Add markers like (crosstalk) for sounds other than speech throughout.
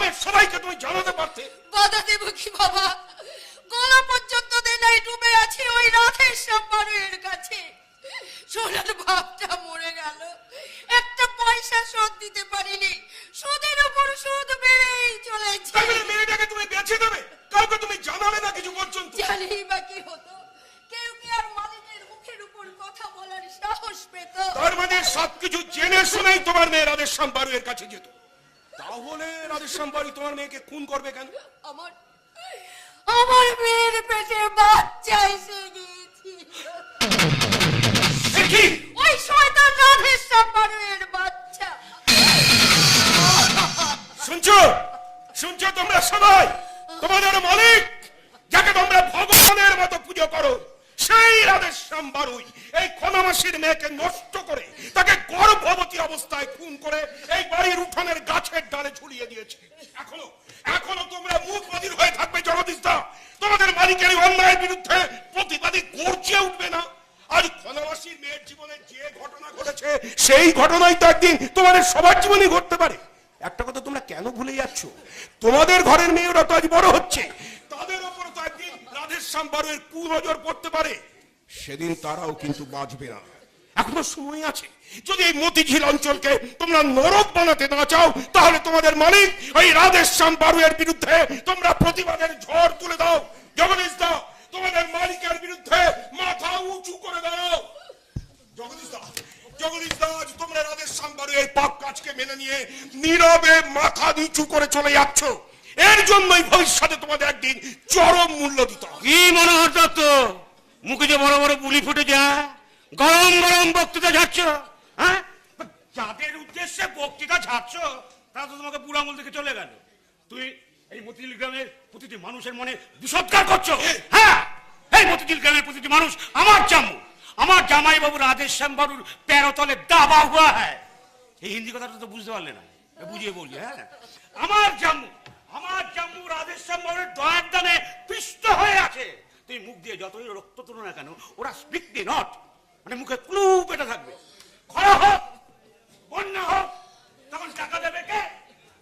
গ্রামের সবাইকে তুমি জানাতে পারতে। বাধা দেব কি বাবা? গলা পর্যন্ত দেনাই ডুবে আছে ওই রাধের সম্মানের কাছে। সোনার বাপটা মরে গেল। একটা পয়সা শোধ দিতে পারিনি। সুদের উপর সুদ বেড়েই চলেছে। তাই বলে মেয়েটাকে তুমি বেঁচে দেবে? কাউকে তুমি জানালে না কিছু পর্যন্ত? জানি বা কি হতো। কেউ কি আর মালিকের মুখের উপর কথা বলার সাহস পেত? তার মানে সবকিছু জেনে শুনেই তোমার মেয়ে রাধেশ্যাম বারুয়ের কাছে যেত। তাহলে রাধেশ্যাম বারু তোমার মেয়েকে খুন করবে কেন? আমার আমার মেয়ের পেটে বাচ্চা এসে গিয়েছিল। সে কি? ওই শয়তান রাধের সম্মানের বাচ্চা। শুনছো? শুনছো তোমরা সবাই? তোমাদের মালিক যাকে তোমরা ভগবানের মতো পুজো করো সেই রাধেশ্যাম বারুই খনমাসির মেয়েকে নষ্ট করে, তাকে গর্ভবতী অবস্থায় খুন করে এই বাড়ির উঠানের গাছের ডালে ঝুলিয়ে দিয়েছে। এখনও এখনও তোমরা মুখ বধির হয়ে থাকবে জগদীশদা তোমাদের মালিকের অন্যায়ের বিরুদ্ধে প্রতিবাদী গর্জে উঠবে না। আজ মেয়ের জীবনে যে ঘটনা ঘটেছে, সেই ঘটনাই তো একদিন তোমাদের সবার জীবনে ঘটতে পারে। একটা কথা তোমরা কেন ভুলে যাচ্ছ? তোমাদের ঘরের মেয়েরা তো আজ বড় হচ্ছে। তাদের ওপর তো একদিন রাধেশ্যাম বারুয়ের কুনজর পড়তে পারে। সেদিন তারাও কিন্তু বাঁচবে না। এখনও সময় আছে। যদি এই মতিঝিল অঞ্চলকে তোমরা নরক বানাতে না চাও, তাহলে তোমাদের মালিক ওই রাধেশ্যাম বারুয়ের বিরুদ্ধে তোমরা প্রতিবাদের ঝড় তুলে দাও। জগদীশ দাও তোমাদের মালিকের বিরুদ্ধে মাথা উঁচু করে দাও জগদীশ দা জগদীশ দা, আজ তোমরা রাধের সাম্বারে এই পাপ কাজকে মেনে নিয়ে নীরবে মাথা নিচু করে চলে যাচ্ছ। এর জন্যই ভবিষ্যতে তোমাদের একদিন চরম মূল্য দিতে কি মনোহর দত্ত? মুখে যে বড় বড় বুলি ফুটে যায় গরম গরম বক্তৃতা ঝাড়ছ হ্যাঁ? যাদের উদ্দেশ্যে বক্তৃতা ঝাড়ছ তারা তো তোমাকে বুড়ো আঙুল থেকে চলে গেল। তুই এই মতিঝিল গ্রামের প্রতিটি মানুষের মনে বিষৎকার করছ? হ্যাঁ। এই মতিঝিল গ্রামের প্রতিটি মানুষ আমার জামু আমার জামাই বাবু রাধেশ শ্যাম বাবুর প্যারতলে দাবা হুয়া হ্যাঁ এই হিন্দি কথাটা তো বুঝতে পারলে না বুঝিয়ে বলি হ্যাঁ? আমার জাম্মু আমার জাম্মু রাধেশ্যাম বাবুর দয়ার দানে পিষ্ট হয়ে আছে। তুই মুখ দিয়ে যতই রক্ত তুলো না কেন ওরা স্পিক দি নট। মানে মুখে ক্লু পেটে থাকবে। খরা হোক বন্যা হোক তখন টাকা দেবে কে?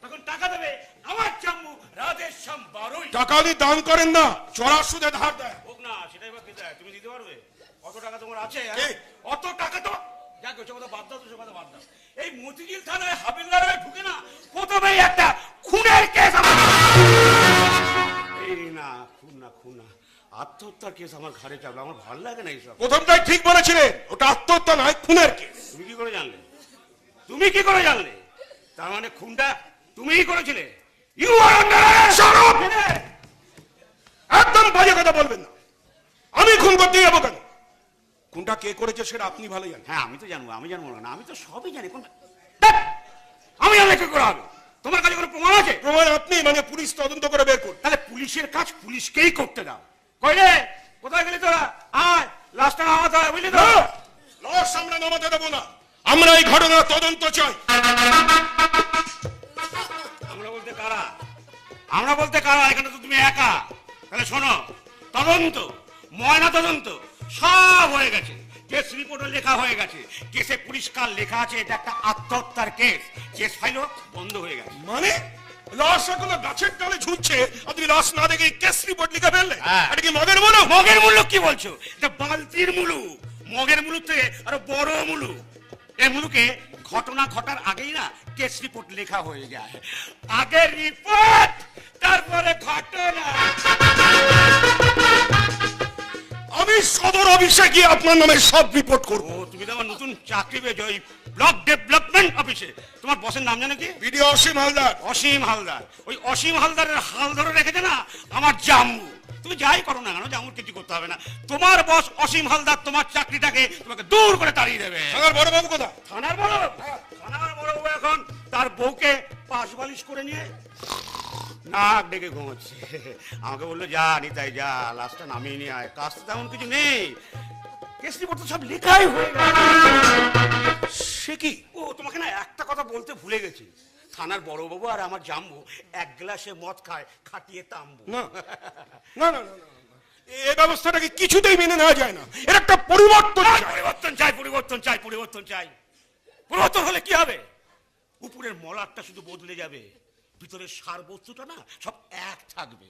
তখন টাকা দেবে আমার জাম্মু রাধেশ্যাম বারুই। টাকা দিয়ে দান করেন না চড়া সুদে ধার দেয়। হোক না সেটাই বা দেয় তুমি দিতে পারবে? কত টাকা তোমার আছে? হ্যাঁ? অত টাকা তো যাক ওসব কথা বাদ দাও তো কথা বাদ দাও। এই মতিঝিল থানায় হাবিলদার হয়ে ঢুকে না প্রথমেই একটা খুনের কেস আমার এই না খুন না খুন না। আত্মহত্যার কেস আমার ঘাড়ে চাপলো আমার ভালো লাগে না এইসব। প্রথমটাই ঠিক বলেছিলেন ওটা আত্মহত্যা নয় খুনের কেস। তুমি কি করে জানলে? তুমি কি করে জানলে? তার মানে খুনটা তুমিই করেছিলে। ইউ আর একদম বাজে কথা বলবেন না। আমি খুন করতে যাব কেন? খুনটা কে করেছে সেটা আপনি ভালো জানেন। হ্যাঁ আমি তো জানব আমি জানব না আমি তো সবই জানি। কোনটা? আমি জানলে কি করে হবে তোমার কাছে কোনো প্রমাণ আছে? প্রমাণ আপনি মানে পুলিশ তদন্ত করে বের করুন। তাহলে পুলিশের কাজ পুলিশকেই করতে দাও। কইলে কোথায় গেলি তোরা? আয় লাস্টটা নামাতে হয় বুঝলি তো? লস আমরা নামাতে দেবো না। আমরা এই ঘটনার তদন্ত চাই। আমরা বলতে কারা? আমরা বলতে কারা? এখানে তো তুমি একা। তাহলে শোনো তদন্ত ময়না তদন্ত সব হয়ে গেছে। কেস রিপোর্টও লেখা হয়ে গেছে। কেসে পরিষ্কার লেখা আছে এটা একটা আত্মহত্যার কেস। কেস ফাইলও বন্ধ হয়ে গেছে। মানে? লাশ এখনও গাছের ডালে ঝুলছে। আপনি লাশ না দেখে কেস রিপোর্ট লিখে ফেললে? হ্যাঁ। এটা কি মগের মনে মগের মূল্য কি বলছো? এটা বালতির মুলুক মগের মুলুক থেকে আরও বড় মুলুক এই মুলুকে ঘটনা ঘটার আগেই না কেস রিপোর্ট লেখা হয়ে যায়। আগের রিপোর্ট তারপরে ঘটনা। আমি সদর অফিসে গিয়ে আপনার নামে সব রিপোর্ট করব। তুমি তো আমার নতুন চাকরি পেয়েছ ব্লক ডেভেলপমেন্ট অফিসে তোমার বসের নাম জানো কি? বিডিও অসীম হালদার। অসীম হালদার। ওই অসীম হালদারের হাল ধরে রেখেছে না? আমার জাম্মু তুমি যাই করো না কেন? জামুর কিছু করতে হবে না। তোমার বস অসীম হালদার তোমার চাকরিটাকে তোমাকে দূর করে তাড়িয়ে দেবে। আমার বড় বাবু কোথা থানার বড়? থানার বড় বাবু এখন তার বউকে পাশ বালিশ করে নিয়ে নাক ডেকে ঘুমোচ্ছে। আমাকে বলল যা নিতাই যা লাস্টটা নামিয়ে নিয়ে আয়। কাজ তেমন কিছু নেই। কেস রিপোর্ট তো সব লেখাই হয়ে গেছে। সে কি? ও তোমাকে না একটা কথা বলতে ভুলে গেছি। থানার বড়বাবু আর আমার জাম্বু এক গ্লাসে মদ খায় খাটিয়ে তাম্বু। না না না না। এ ব্যবস্থাটাকে কিছুতেই মেনে নেওয়া যায় না। এর একটা পরিবর্তন। পরিবর্তন চাই পরিবর্তন চাই পরিবর্তন চাই। পরিবর্তন হলে কি হবে? উপরের মলারটা শুধু বদলে যাবে। ভিতরের সার বস্তুটা না সব এক থাকবে।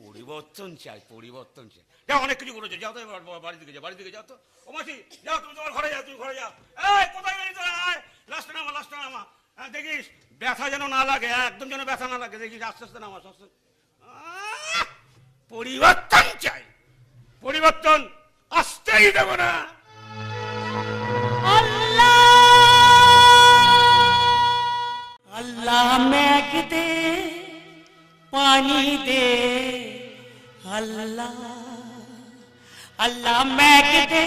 পরিবর্তন চাই পরিবর্তন চাই। যা অনেক কিছু বলেছে। যাও তো বাড়ির দিকে যাও, বাড়ির দিকে যাও তো। ও মাসি, যাও তুমি তোমার ঘরে যাও, তুমি ঘরে যাও। এই, কোথায় গেলি তোরা? লাস্ট নামা লাস্ট নামা। হ্যাঁ, দেখিস, ব্যথা যেন না লাগে, একদম যেন ব্যথা না লাগে। দেখিস, আস্তে আস্তে নামা, আস্তে পরিবর্তন চাই। পরিবর্তন আসতেই দেব না। আল্লাহ আল্লাহ মেঘ দে পানি দে। আল্লাহ আল্লাহ ম্যাক দে।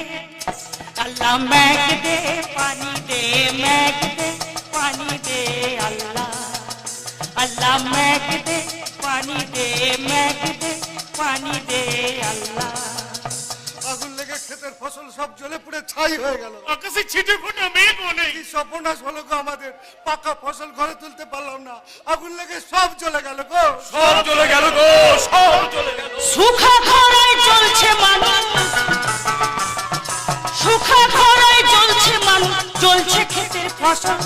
আল্লাহ ম্যাক দে, পানি দে ম্যাক দে, পানি দে, আল্লাহ। আল্লাহ ম্যাক দে, পানি দে ম্যাক দে, পানি দে, আল্লাহ। লেগে ক্ষেতের ফসল সব জ্বলে পুড়ে ছাই হয়ে গেল। আকাশে ছিটে ফোটা মেঘ নেই কি সর্বনাশ হলো গো আমাদের। পাকা ফসল ঘরে তুলতে পারলাম না। আগুন লেগে সব জ্বলে গেল গো। সব চলে গেল গো সব চলে গেল। সুখা খরায় চলছে মানুষ সুখা খরায় চলছে মানুষ চলছে ক্ষেতের ফসল।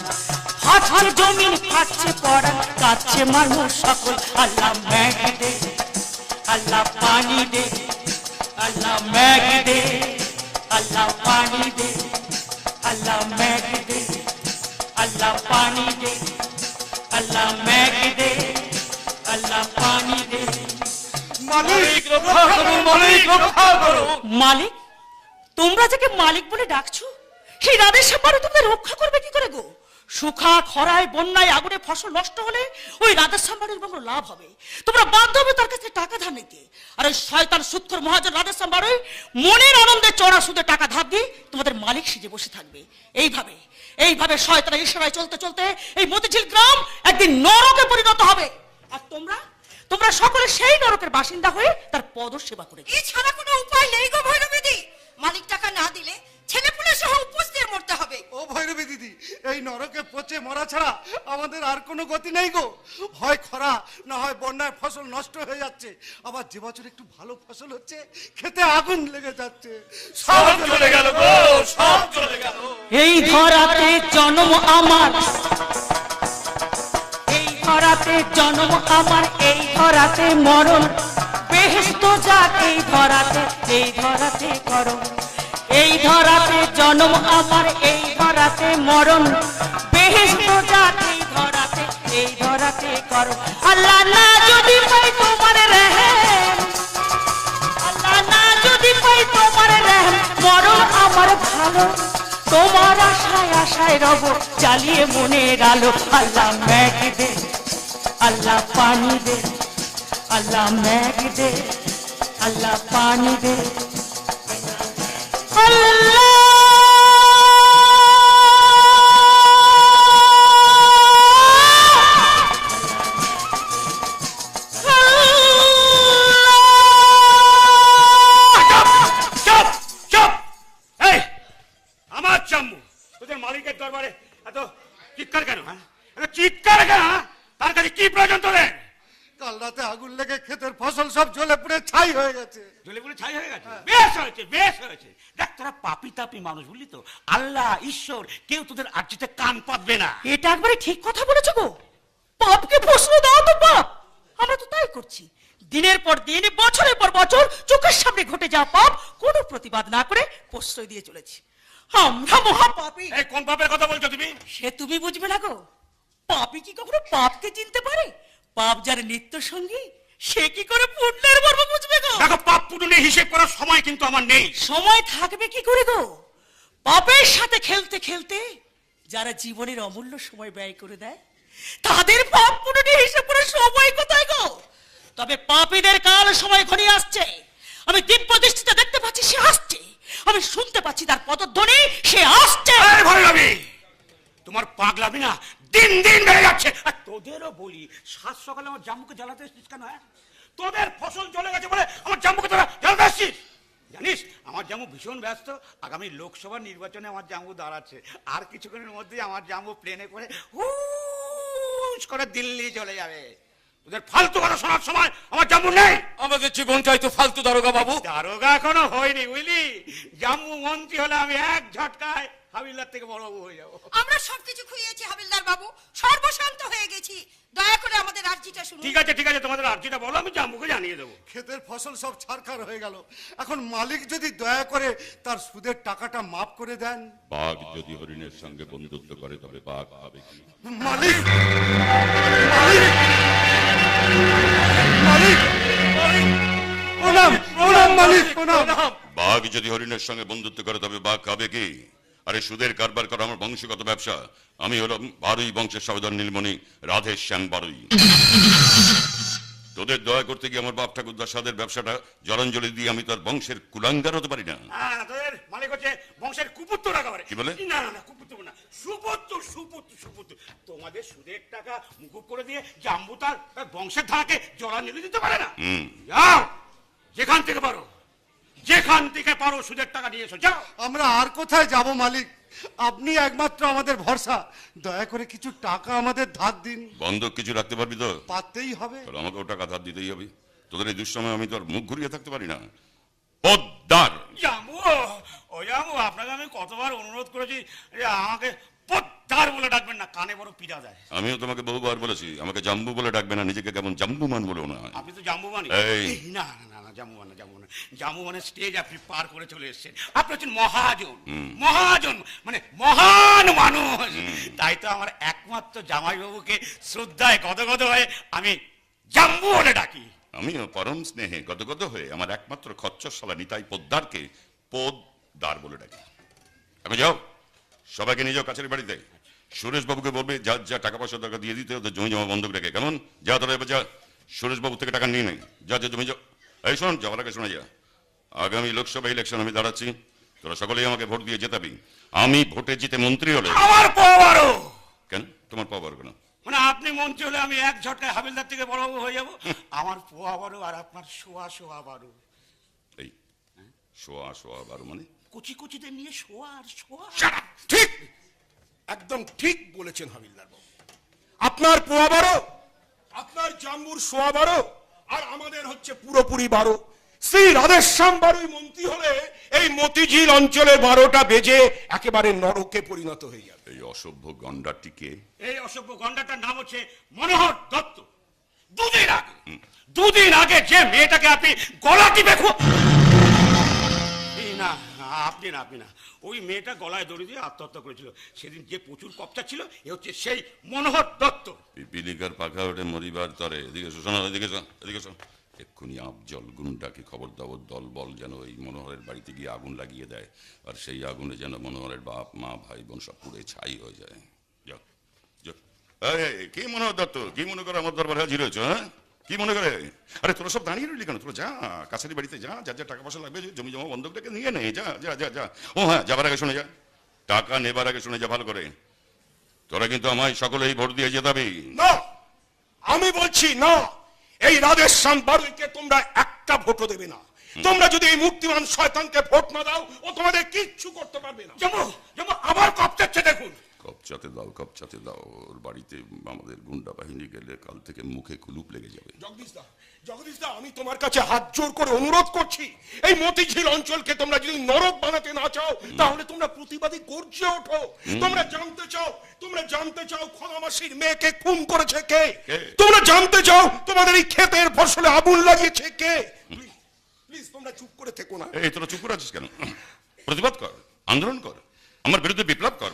ফাটছে জমিন ফাটছে পড়া কাচ্ছে মানুষ সকল। আল্লাহ ম্যাগ দে আল্লাহ পানি দে। আল্লাহ ম্যাগ দে আল্লাহ পানি দে আল্লাহ ম্যাগ দে আল্লাহ পানি দে আল্লাহ ম্যাগ দে আল্লাহ পানি দে। মালিক রক্ষা করো মালিক রক্ষা করো। মালিক তোমরা যাকে মালিক বলে ডাকছো সেই রাধের সাপারে তোমরা রক্ষা করবে কি করে গো? সুখা, খরায়, বন্যায়, আগুনে ফসল নষ্ট হলে ওই রাধের সাম্বারের বড় লাভ হবে। তোমরা বাধ্য হবে তার কাছে টাকা ধার নিতে। আর ওই শয়তান সুৎখর মহাজন রাধের সাম্বারে মনের আনন্দে চড়া সুদে টাকা ধার দিয়ে তোমাদের মালিক সেজে বসে থাকবে। এইভাবে এইভাবে শয়তানা ইশারায় চলতে চলতে এই মতিঝিল গ্রাম একদিন নরকে পরিণত হবে। আর তোমরা তোমরা সকলে সেই নরকের বাসিন্দা হয়ে তার পদ সেবা করে এছাড়া কোনো উপায় নেই গো ভৈরবীদি। মালিক টাকা না দিলে ছেলে পুলে সহ উপোস দিয়ে মরতে হবে ও ভৈরবী দিদি এই নরকে পচে মরা ছাড়া আমাদের আর কোনো গতি নেই গো। হয় খরা না হয় বন্যায় ফসল নষ্ট হয়ে যাচ্ছে। আবার যে বছর একটু ভালো ফসল হচ্ছে খেতে আগুন লেগে যাচ্ছে। সব চলে গেল গো সব চলে গেল। এই ধরাতে জন্ম আমার। এই ধরাতে জন্ম আমার এই ধরাতে মরণ। বেহেস্ত যাক এই ধরাতে এই ধরাতে করণ। এই ধরাতে জন্ম আমার এই ধরাতে মরণ। বেহেস্ত এই ধরাতে এই ধরাতে আল্লাহ না যদি পাই তোমার আল্লাহ না যদি পাই তোমার মরণ আমার ভালো। তোমার আশায় আশায় রব, জ্বালিয়ে মনের আলো আল্লাহ ম্যাগ দে, আল্লাহ পানি দে, আল্লাহ ম্যাগ দে, আল্লাহ পানি দে। চুপ পাপি মানুষ বুঝলি তো? আল্লাহ ঈশ্বর কেউ তোদের আর্জিতে কান পাতবে না। এটা একবারে ঠিক কথা বলেছ গো। পাপকে প্রশ্ন দাও তো পাপ আমরা তো তাই করছি। দিনের পর দিন বছরের পর বছর চোখের সামনে ঘটে যাওয়া পাপ কোনো প্রতিবাদ না করে প্রশ্রয় দিয়ে চলেছি। আমরা মহা পাপী এই কোন পাপের কথা বলছো তুমি? সে তুমি বুঝবে না গো। পাপি কি কখনো পাপকে চিনতে পারে? পাপ যার নিত্য সঙ্গী সে কি করে পুণ্যের মর্ম বুঝবে গো? দেখো পাপ পুটুনে হিসেব করার সময় কিন্তু আমার নেই। সময় থাকবে কি করে গো? পাপের সাথে খেলতে খেলতে যারা জীবনের অমূল্য সময় ব্যয় করে দেয়, তাদের পাপ পুনরে হিসেব করে সময় কোথায় গো? তবে পাপীদের কাল সময় ঘনিয়ে আসছে। আমি দিব্য দৃষ্টিতে দেখতে পাচ্ছি, সে আসছে। আমি শুনতে পাচ্ছি তার পদধ্বনি, সে আসছে। তোমার পাগলামি না দিন দিন বেড়ে যাচ্ছে। আর তোদেরও বলি, সাত সকালে আমার জাম্বুকে জ্বালাতে এসছিস কেন হ্যাঁ? তোদের ফসল চলে গেছে বলে আমার জাম্বুকে তোরা জ্বালাতে এসছিস? জানিস আমার জামু ভীষণ ব্যস্ত। আগামী লোকসভা নির্বাচনে আমার জামু দাঁড়াচ্ছে। আর কিছুক্ষণের মধ্যেই আমার জামু প্লেনে করে হুস করে দিল্লি চলে যাবে। তোদের ফালতু কথা শোনার সময় আমার জামু নেই। আমাদের জীবন চাই তো ফালতু দারোগা বাবু। দারোগা এখনও হয়নি বুঝলি? জামু মন্ত্রী হলে আমি এক ঝটকায় হাবিলদার থেকে বড় বাবু হয়ে যাব। আমরা সবকিছু খুইয়েছি হাবিলদার বাবু। সর্বশান্ত হয়ে গেছি। দয়া করে আমাদের আর্জিটা শুনুন। ঠিক আছে ঠিক আছে তোমাদের আর্জিটা বলো আমি জাম্বুকে জানিয়ে দেবো। ক্ষেতের ফসল সব ছারখার হয়ে গেল। এখন মালিক যদি দয়া করে তার সুদের টাকাটা মাফ করে দেন। বাঘ যদি হরিণের সঙ্গে বন্ধুত্ব করে তবে বাঘ হবে কি? মালিক! মালিক! মালিক! মালিক! প্রণাম! প্রণাম মালিক প্রণাম! বাঘ যদি হরিণের সঙ্গে বন্ধুত্ব করে তবে বাঘ খাবে কি? আরে সুদের কারবার করা আমার বংশগত ব্যবসা। আমি হলাম বারুই বংশের সবেদন নীলমণি রাধে শ্যাম বারুই। তোদের দয়া করতে গিয়ে আমার বাপ ঠাকুর দাসাদের ব্যবসাটা জলাঞ্জলি দিয়ে আমি তার বংশের কুলাঙ্গার হতে পারি না। তোদের মালিক হচ্ছে বংশের কুপুত্র একেবারে। কি বলে? না না না কুপুত্র না সুপুত্র সুপুত্র সুপুত্র তোমাদের সুদের টাকা মুকুব করে দিয়ে জাম্বু তার বংশের ধারাকে জলাঞ্জলি দিতে পারে না? যাও যেখান থেকে পারো। যেখান থেকে পারো সুদের টাকা নিয়ে এসো যাও। আমরা আর কোথায় যাব মালিক? আপনি একমাত্র আমাদের ভরসা। দয়া করে কিছু টাকা আমাদের ধার দিন। বন্ধক কিছু রাখতে পারবি তো? পারতেই হবে। তাহলে আমাকেও টাকা ধার দিতেই হবে। তোদের এই দুঃসময় আমি তোর মুখ ঘুরিয়ে থাকতে পারি না। পদ্মার জাম্বু ও জাম্বু আপনাকে আমি কতবার অনুরোধ করেছি যে আমাকে পদ্মার বলে ডাকবেন না কানে বড় পীড়া দেয় আমিও তোমাকে বহুবার বলেছি আমাকে জাম্বু বলে ডাকবে না নিজেকে কেমন জাম্বুমান বলেও না। আপনি তো জাম্বু মানে এই। না না। মানে জাম্বু মানে স্টেজ আপনি পার করে চলে এসেছেন। আপনি হচ্ছেন মহাজন। মহাজন মানে মহান মানুষ। তাই তো আমার একমাত্র জামাইবাবুকে শ্রদ্ধায় গদগদ হয়ে আমি জাম্বু বলে ডাকি। আমিও পরম স্নেহে গদগদ হয়ে আমার একমাত্র খচ্চর শালা নিতাই পোদ্দারকে পোদ্দার বলে ডাকি। এখন যাও সবাইকে নিয়ে যাও কাছের বাড়িতে। সুরেশ বাবুকে বলবে যা যা টাকা পয়সা দরকার দিয়ে দিতে ওদের জমি জমা বন্ধক রেখে। কেমন? যা তোরা এবার যা। সুরেশ বাবু থেকে টাকা নিয়ে নেই যা যা জমি যা এই শোন যাওয়ার আগে শোনা যা। আগামী লোকসভা ইলেকশন আমি দাঁড়াচ্ছি তোরা সকলেই আমাকে ভোট দিয়ে জেতাবি। আমি ভোটে জিতে মন্ত্রী হলে আমার পাওয়ারও! কেন? তোমার পাওয়ার কেন? মানে আপনি মন্ত্রী হলে আমি এক ঝটকায় হাবিলদার থেকে বড় হয়ে যাব। আমার পোয়া বারো আর আপনার শোয়া শোয়া বারো এই শোয়া শোয়া বারো মানে? কুচি কুচিতে নিয়ে শোয়া আর শোয়া। ঠিক! একদম ঠিক বলেছেন হাবিলদার বাবু। আপনার পোয়া বারো আপনার জাম্বুর শোয়া বারো আর আমাদের হচ্ছে পুরোপুরি বারো। শ্রী রাধেশ্যাম বারুই মন্ত্রী হলে এই মতিঝিল অঞ্চলে বারোটা বেজে একেবারে নরকে পরিণত হয়ে যাবে। এই অসভ্য গন্ডাটিকে এই অসভ্য গন্ডাটার নাম হচ্ছে মনোহর দত্ত। দুদিন আগে দুদিন আগে যে মেয়েটাকে আপনি গলা টিপে খু- না আপনি না আপনি না। ওই মেয়েটা গলায় দড়ি দিয়ে আত্মহত্যা করেছিল। সেদিন যে প্রচুর কপচা ছিল এ হচ্ছে সেই মনোহর দত্ত। পিপিলিকার পাখা ওঠে মরিবার তরে। এদিকে শোনো এদিকে এদিকে। এক্ষুনি আবজল গুন্ডাকে খবর দাও দল বল যেন ওই মনোহরের বাড়িতে গিয়ে আগুন লাগিয়ে দেয় আর সেই আগুনে যেন মনোহরের বাপ মা ভাই বোন সব পুড়ে ছাই হয়ে যায়। যাও এই, এই, কি মনোহর দত্ত? কি মনে করো আমার দরবারে হাজির হয়েছ হ্যাঁ? কি মনে করে? আরে তোরা সব দাঁড়িয়ে রইলি কেন? তোরা যা কাছারি বাড়িতে যা যা যা টাকা পয়সা লাগবে জমি জমা বন্ধক রেখে নিয়ে নে যা যা যা যা। ও হ্যাঁ যাবার আগে শুনে যা। টাকা নেবার আগে শুনে যা ভালো করে। তোরা কিন্তু আমায় সকলেই ভোট দিয়ে জেতাবি। না! আমি বলছি না! এই রাধেশ্যাম বারুইকে তোমরা একটা ভোটও দেবে না। তোমরা যদি এই মূর্তিমান শয়তানকে ভোট না দাও ও তোমাদের কিচ্ছু করতে পারবে না। যেমন যেমন আবার কপচাচ্ছে দেখুন। কপচাতে দাও কপচাতে দাও ওর বাড়িতে আমাদের গুন্ডা বাহিনী গেলে কাল থেকে মুখে কুলুপ লেগে যাবে। জগদীশ দা আমি তোমার কাছে হাত জোর করে অনুরোধ করছি এই মতিঝিল অঞ্চলকে তোমরা যদি নরক বানাতে না চাও তাহলে তোমরা প্রতিবাদী গর্জে ওঠো। তোমরা জানতে চাও তোমরা জানতে চাও খনামাসির মেয়েকে খুন করেছে কে? কে? তোমরা জানতে চাও তোমাদের এই ক্ষেতের ফসলে আগুন লাগিয়েছে কে? প্লিজ তোমরা চুপ করে থেকো না। এই তোরা চুপ করে আছিস কেন? প্রতিবাদ কর আন্দোলন কর। আমার বিরুদ্ধে বিপ্লব কর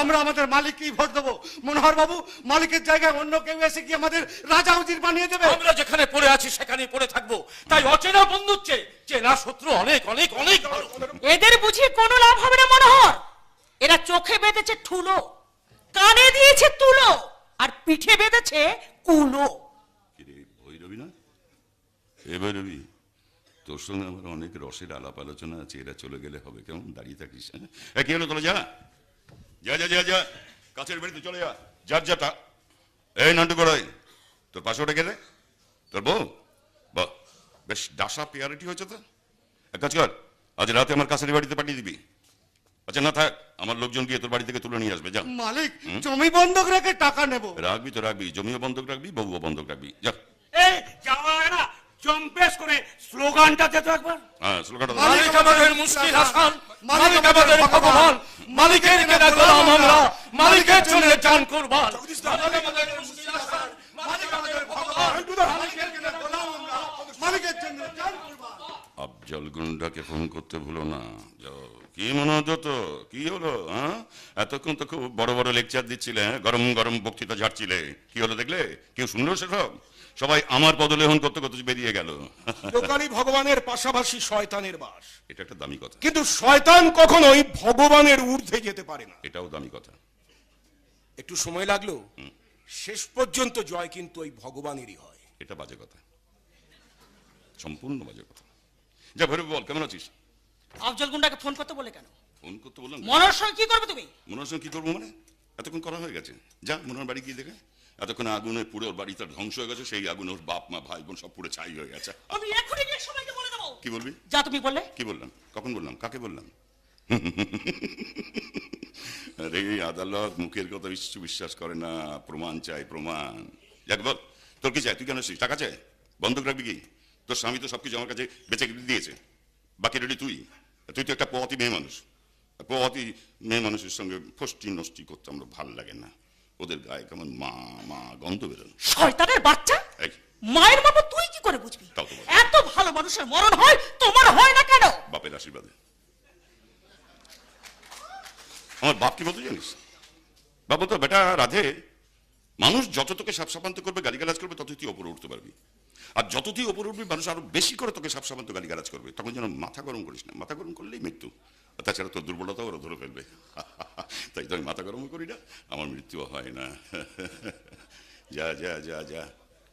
আমরা আমাদের মালিককেই ভোট দেবো মনোহর বাবু মালিকের জায়গায় অন্য কেউ এসে কি আমাদের রাজা উজির বানিয়ে দেবে আমরা যেখানে পড়ে আছি সেখানেই পড়ে থাকব তাই অচেনা বন্ধুর চেয়ে চেনা শত্রু অনেক অনেক অনেক এদের বুঝিয়ে কোনো লাভ হবে না মনোহর এরা চোখে বেঁধেছে ঠুলো কানে দিয়েছে তুলো আর পিঠে বেঁধেছে কুলো ভৈরবী না এ ভৈরবী তোর সঙ্গে আমার অনেক রসের আলাপ আলোচনা আছে এরা চলে গেলে হবে। কেমন? দাঁড়িয়ে থাকিস হ্যাঁ? কি হলো তোরা? যা। যা যা যা যা। কাছের বাড়িতে চলে যা। যার যাটা এই নান্টু করাই তোর পাশে ওটা গেলে তোর বউ? বাহ বেশ ডাসা পেয়ারিটি হয়েছে তো। এক কাজ কর আজ রাতে আমার কাছের বাড়িতে পাঠিয়ে দিবি। আচ্ছা না থাক আমার লোকজন গিয়ে তোর বাড়ি থেকে তুলে নিয়ে আসবে যা। মালিক জমি বন্ধক রেখে টাকা নেব। রাখবি তো রাখবি জমিও বন্ধক রাখবি বউও বন্ধক রাখবি যা। জম্পেস করে স্লোগানটা দে তো একবার। হ্যাঁ স্লোগানটা মালিক আমাদের মুশকিল হাসান মালিক আমাদের ভগবান মালিকের কেনা গোলাম আমরা মালিকের জন্য চান করবান। মালিক আমাদের মুশকিল হাসান মালিক আমাদের ভগবান মালিকের কেনা গোলাম আমরা মালিকের জন্য জান কুরবান। আফজল গুন্ডাকে ফোন করতে ভুলো না। যাও। কি মনে হতো তো? কি হলো হ্যাঁ? এতক্ষণ তো খুব বড় বড় লেকচার দিচ্ছিলে হ্যাঁ? গরম গরম বক্তৃতা ঝাড়ছিলে। কি হলো দেখলে? কেউ শুনলো সেসব? সবাই আমার পদলেহন করতে করতে বেরিয়ে গেল। লোকালি ভগবানের পাশাপাশি শয়তানের বাস। এটা একটা দামি কথা। কিন্তু শয়তান কখনোই ভগবানের ঊর্ধ্বে যেতে পারে না। এটাও দামি কথা। একটু সময় লাগল? শেষ পর্যন্ত জয় কিন্তু ওই ভগবানেরই হয়। এটা বাজে কথা। সম্পূর্ণ বাজে কথা। যা ভৈরব বল কেমন আছিস? আফজল গুন্ডাকে ফোন করতে বলে কেন? ফোন করতে বললাম। না। মনোহর সঙ্গে কি করবে তুমি? মনোহর সঙ্গে কি করব মানে? এতক্ষণ করা হয়ে গেছে। যা মনোহর বাড়ি গিয়ে দেখে। এতক্ষণ আগুনে পুরো ওর বাড়িটা ধ্বংস হয়ে গেছে সেই আগুনে ওর বাপ মা ভাই বোন সব পুরো ছাই হয়ে গেছে। আমি এখনই গিয়ে সবাইকে বলে দেবো। কি বলবি? যা তুমি বললে। কি বললাম? কখন বললাম? কাকে বললাম? আরে আদালত মুখের কথা বিশ্ব বিশ্বাস করে না। প্রমাণ চাই প্রমাণ। যাক বল তোর কি চাই? তুই কেন টাকা চাই? বন্ধক রাখবি কি? তোর স্বামী তো সবকিছু আমার কাছে বেঁচে দিয়েছে। বাকি রেডি তুই? তুই তো একটা পথই মেয়ে মানুষ। পথই মেয়ে মানুষের সঙ্গে ফষ্টি নষ্টি করতে আমরা ভালো লাগে না। ওদের গায়ে কেমন মা মা গন্ধ বেরোন শয়তানের বাচ্চা? মায়ের বাবা তুই কি করে বুঝবি। এত ভালো মানুষের মরণ হয় তোমার হয় না কেন? বাপের আশীর্বাদে। আমার বাপ কি মতো জানিস? বাবু তো বেটা রাধে। মানুষ যত তোকে সাপ সাপান্ত করবে গালিগালাজ করবে তত তুই ওপরে উঠতে পারবি। আর যত তুই ওপরে উঠবি মানুষ আরও বেশি করে তোকে সাপ সাপান্ত গালিগালাজ করবে তখন যেন মাথা গরম করিস না। মাথা গরম করলেই মৃত্যু। তাছাড়া তোর দুর্বলতা ওরা ধরে ফেলবে। (laughs) তাই তো আমি মাথা গরম করি না আমার মৃত্যু হয় না। (laughs) যা যা যা যা।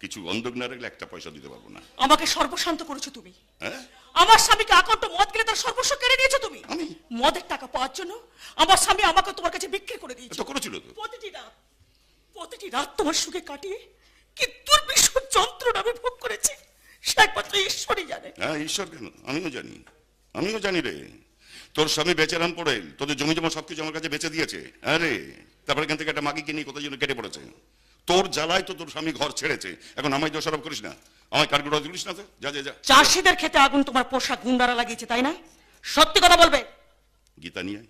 কিছু বন্ধক না রাখলে একটা পয়সা দিতে পারব না। আমাকে সর্বশান্ত করেছ তুমি। হ্যাঁ? আমার স্বামীকে আকণ্ঠ মদ গেলে তার সর্বস্ব কেড়ে নিয়েছো তুমি। আমি? মদের টাকা পাওয়ার জন্য আমার স্বামী আমাকে তোমার কাছে বিক্রি করে দিয়েছে। তো করেছিল তো। প্রতিটি রাত প্রতিটি রাত তোমার সুখে কাটিয়ে কি দুর্বিষ যন্ত্রণা আমি ভোগ করেছি? সে একমাত্র ঈশ্বরই জানে। হ্যাঁ ঈশ্বর কেন? আমিও জানি। আমিও জানি রে। তোর স্বামী বেচারাম পড়ে তোদের জমি জমা সবকিছু আমার কাছে বেচে দিয়েছে। আরে তারপরে এখান থেকে একটা মাগিকে নিয়ে কোথায় যেন কেটে পড়েছে। তোর জ্বালায় তো তোর স্বামী ঘর ছেড়েছে। এখন আমায় দোষারোপ করিস না। আমায় কাঠগোড়া তুলিস না তো। যা যা যা। চাষিদের খেতে আগুন তোমার পোশাক গুন্ডারা লাগিয়েছে তাই না? সত্যি কথা বলবে? গীতা নিয়ে।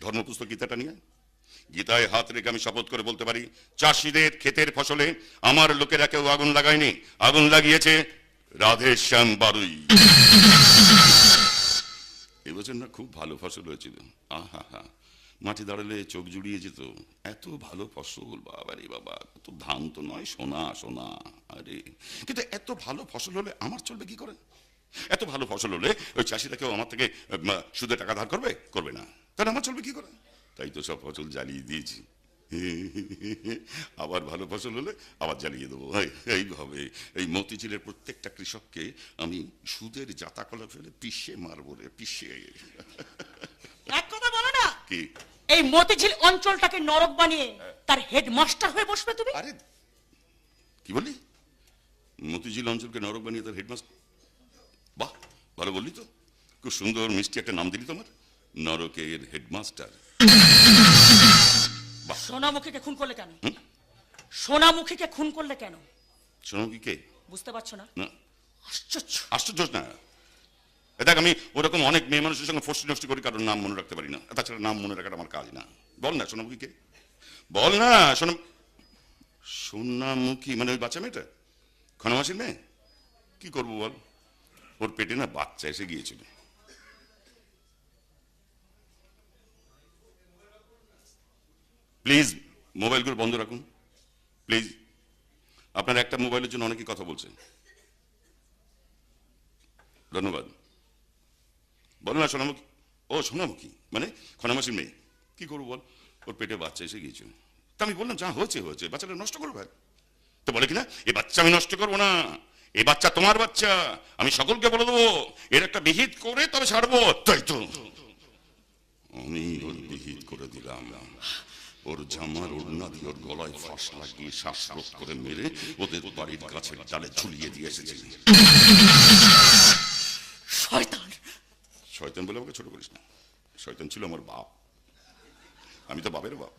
ধর্মপুস্তক গীতাটা নিয়ে। গীতায় হাত রেখে আমি শপথ করে বলতে পারি, চাষিদের ক্ষেতের ফসলে আমার লোকেরা কেউ আগুন লাগায়নি। আগুন লাগিয়েছে রাধে শ্যাম বারুই। এবছর না খুব ভালো ফসল হয়েছিল। আহা হা। মাঠে দাঁড়ালে চোখ জুড়িয়ে যেত, এত ভালো ফসল বাবা রে বাবা কত ধান তো নয়, সোনা সোনা, আরে। কিন্তু এত ভালো ফসল হলে আমার চলবে কি করে? এত ভালো ফসল হলে ওই চাষিরা কেউ আমার থেকে সুদে টাকা ধার করবে? করবে না। তাহলে আমার চলবে কি করে? তাই তো সব ফসল জ্বালিয়ে দিয়েছি। আবার ভালো ফসল হলে আবার জ্বালিয়ে দেবো। এই- এইভাবে এই মতিঝিলের প্রত্যেকটা কৃষককে আমি সুদের জাতা কলা ফেলে পিষে মারবো রে পিষে। এক কথা বলো না কি? এই মতিঝিল অঞ্চলটাকে নরক বানিয়ে তার হেডমাস্টার হয়ে বসবে তুমি? আরে কি বললি? মতিঝিল অঞ্চলকে নরক বানিয়ে তার হেডমাস্টার বাহ ভালো বললি তো। খুব সুন্দর মিষ্টি একটা নাম দিলি তোমার। নরকের হেডমাস্টার সোনামুখীকে খুন করলে কেন? সোনামুখীকে খুন করলে কেন? শোনো কি? কে বুঝতে পারছ না? আশ্চর্য। আশ্চর্য না। দেখ আমি ওরকম অনেক মেয়ে মানুষের সঙ্গে ফষ্টি নষ্টি করি কারণ নাম মনে রাখতে পারি না। তাছাড়া নাম মনে রাখাটা আমার কাজ না। বল না সোনামুখী কে? বল না সোনা সোনামুখী মানে ওই বাচ্চা মেয়েটা? খনমাসির মেয়ে? কি করব বল? ওর পেটে না বাচ্চা এসে গিয়েছিল। প্লিজ মোবাইলগুলো বন্ধ রাখুন। প্লিজ আপনার একটা মোবাইলের জন্য অনেকেই কথা বলছেন। ধন্যবাদ। বলো না, সোনামুখী। ও, সোনামুখী মানে খনামাসির মেয়ে। কি করব বল? ওর পেটে বাচ্চা এসে গিয়েছে। তা আমি বললাম, যা হয়েছে হয়েছে। বাচ্চাটা নষ্ট করব ভাই। তো বলে কিনা এ বাচ্চা আমি নষ্ট করব না। এ বাচ্চা তোমার বাচ্চা। আমি সকলকে বলে দেবো, এর একটা বিহিত করে তবে ছাড়বো। তাই তো। আমি বিহিত করে দিলাম। ওর জামার ওড়না দিয়ে ওর গলায় ফাঁস লাগিয়ে শ্বাসরোধ করে মেরে ওদের বাড়ির গাছের ডালে ঝুলিয়ে দিয়ে এসেছি। শয়তান। শয়তান বলে আমাকে ছোট করিস না। শয়তান ছিল আমার বাপ। আমি তো বাপের বাপ।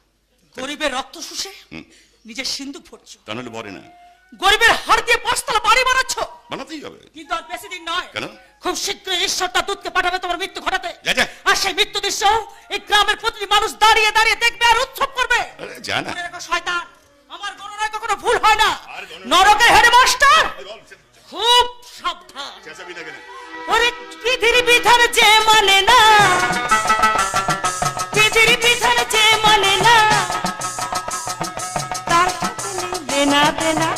গরিবের রক্ত শুষে নিজের সিন্ধু ফুটছো তা নাহলে বলে না। গরিবের হাড় দিয়ে পাঁচতলা বাড়ি বানাচ্ছ বানাতেই হবে। কিন্তু আর বেশি দিন নয়। কেন? খুব শীঘ্রই ঈশ্বর তার দূতকে পাঠাবে তোমার মৃত্যু ঘটাতে। আর সেই মৃত্যু দৃশ্য এই গ্রামের প্রতিটি মানুষ দাঁড়িয়ে দাঁড়িয়ে দেখবে আর উৎসব করবে। আরে যা না। রেখো শয়তান। আমার গণনায় কখনো ভুল হয় না। নরকের হেডমাস্টার খুব সাবধান। ওরে বিধির বিধান যে মানে না। বিধির বিধান যে মানে না। তার সাথে নেই তার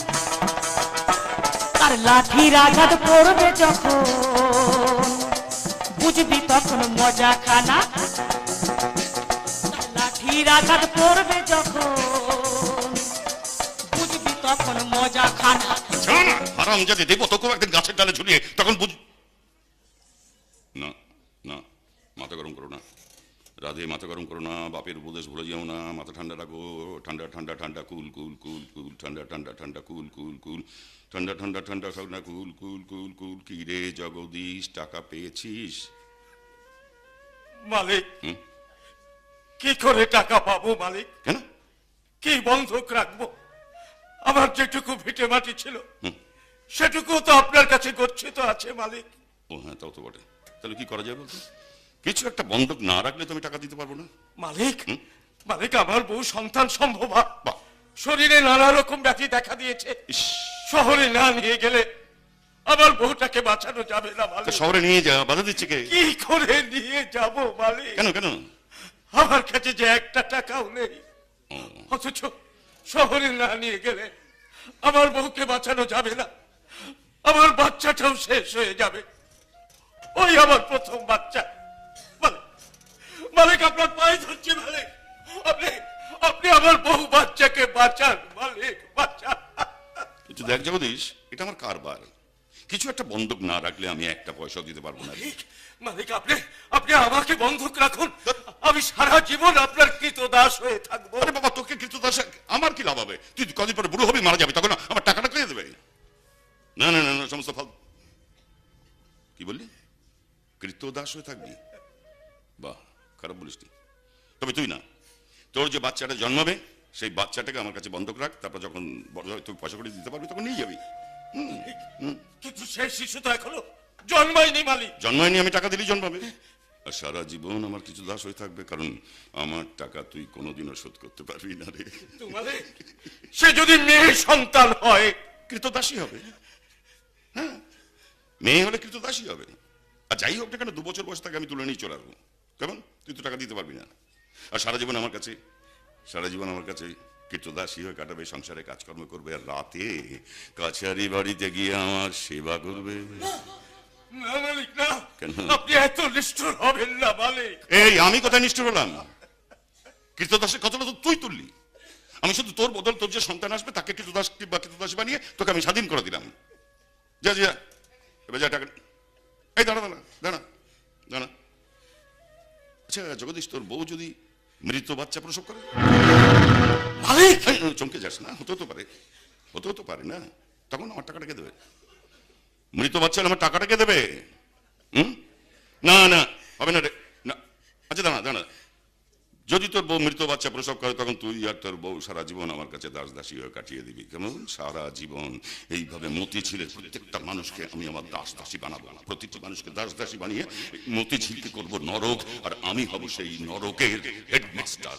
লাঠির আঘাত করবে যখন। বুঝবি তখন মজা খানা লাঠির আঘাত করবে যখন। বুঝবি তখন মজা খানা যদি দেবো, তোকেও একদিন গাছের ডালে ঝুলিয়ে তখন বুঝ না না মাথা গরম করো না রাধে মাথা গরম করো না বাপের উপদেশ ভুলে যেও না মাথা ঠান্ডা রাখো ঠান্ডা ঠান্ডা ঠান্ডা কুল কুল কুল কুল ঠান্ডা ঠান্ডা ঠান্ডা কুল কুল কুল ঠান্ডা ঠান্ডা ঠান্ডা ঠান্ডা কুল কুল কুল কুল কি রে জগদীশ টাকা পেয়েছিস? মালিক? কি করে টাকা পাবো মালিক? কেন? কি বন্ধক রাখব? আমার যেটুকু ভিটে মাটি ছিল। সেটুকু তো আপনার কাছে গচ্ছিত আছে মালিক। ও হ্যাঁ তাও তো বটে। তাহলে কি করা যায় বলতো? কিছু একটা বন্ধক না রাখলে তো আমি টাকা দিতে পারব না। মালিক মালিক আমার বউ সন্তান সম্ভব শরীরে নানা রকম ব্যাধি দেখা দিয়েছে। শহরে না নিয়ে গেলে আমার বউটাকে বাঁচানো যাবে না মালিক। শহরে নিয়ে যা বাধা দিচ্ছে কে? কি করে নিয়ে যাব মালিক? কেন কেন? আমার কাছে যে একটা টাকাও নেই। অথচ শহরে না নিয়ে গেলে আমার বউকে বাঁচানো যাবে না। আমার বাচ্চাটাও শেষ হয়ে যাবে। ওই আমার প্রথম বাচ্চা। মালিক আপনার পায়ে ধরছি মালিক। আপনি আপনি আমার বউ বাচ্চাকে বাঁচান মালিক বাঁচান। কিন্তু দেখ জগদীশ এটা আমার কারবার। কিছু একটা বন্ধক না রাখলে আমি একটা পয়সা দিতে পারব না। মালিক আপনি আপনি আমাকে বন্ধক রাখুন। আমি সারা জীবন আপনার কৃত দাস হয়ে থাকব। আরে বাবা তোকে কিন্তু দাস আমার কি লাভ হবে? তুই কদিন পরে বুড়ো হবি মারা যাবে তখন আমার টাকাটা কে দেবে? না না না না সমস্ত ফল কি বললি? কৃত্য দাস হয়ে থাকবি? বাহ খারাপ বলিস তবে তুই না। তোর যে বাচ্চাটা জন্মাবে সেই বাচ্চাটাকে আমার কাছে বন্ধক রাখ তারপর যখন বড় তুই পয়সা করে দিতে পারবি তখন নিয়ে যাবি। কিন্তু সেই শিশু তো এখনও জন্মায়নি মালিক জন্মায়নি আমি টাকা দিলেই জন্মাবে। আর সারা জীবন আমার কিছু দাস হয়ে থাকবে কারণ আমার টাকা তুই কোনোদিনও শোধ করতে পারবি না রে। সে যদি মেয়ে সন্তান হয় কৃতদাসী হবে। হ্যাঁ মেয়ে হলে কৃতদাসী হবে। আর যাই হোক না কেন দু বছর বয়স থেকে আমি তুলে নিয়ে চলে আসব। কেমন? তুই তো টাকা দিতে পারবি না। আর সারা জীবন আমার কাছে সারা জীবন আমার কাছে কীর্তদাসী হয়ে কাটাবে সংসারে কাজকর্ম করবে আর রাতে কাছারি বাড়িতে গিয়ে আমার সেবা করবে। না মালিক না। কেন? আপনি এত নিষ্ঠুর হবেন না মালিক। এই আমি কোথায় নিষ্ঠুর হলাম? কৃতদাসের কথাটা তো তুই তুললি? আমি শুধু তোর বদল তোর যে সন্তান আসবে তাকে কৃতদাস বা কৃতদাস বানিয়ে তোকে আমি স্বাধীন করে দিলাম। যা যা। এবার যা টাকা এই দাঁড়া দাঁড়া দাঁড়া। দাঁড়া। আচ্ছা জগদীশ তোর বউ যদি মৃত বাচ্চা প্রসব করে? মালিক! চমকে যাস না হতে হতে পারে হতে তো পারে না। তখন আমার টাকাটা কে দেবে? মৃত বাচ্চা আমার টাকাটা কে দেবে? হুম? না না হবে না রে না। আচ্ছা দাঁড়া দাঁড়া। যদি তোর বউ মৃত বাচ্চা প্রসব করে, তখন তুই আর তোর বউ সারা জীবন আমার কাছে দাস দাসী হয়ে কাটিয়ে দিবি। কেমন? সারা জীবন এইভাবে মতি ছিলে প্রত্যেকটা মানুষকে আমি আমার দাস দাসী বানাবো। প্রতিটি মানুষকে দাস দাসী বানিয়ে মতি ছিলকে করব নরক, আর আমি হব সেই নরকের হেডমাস্টার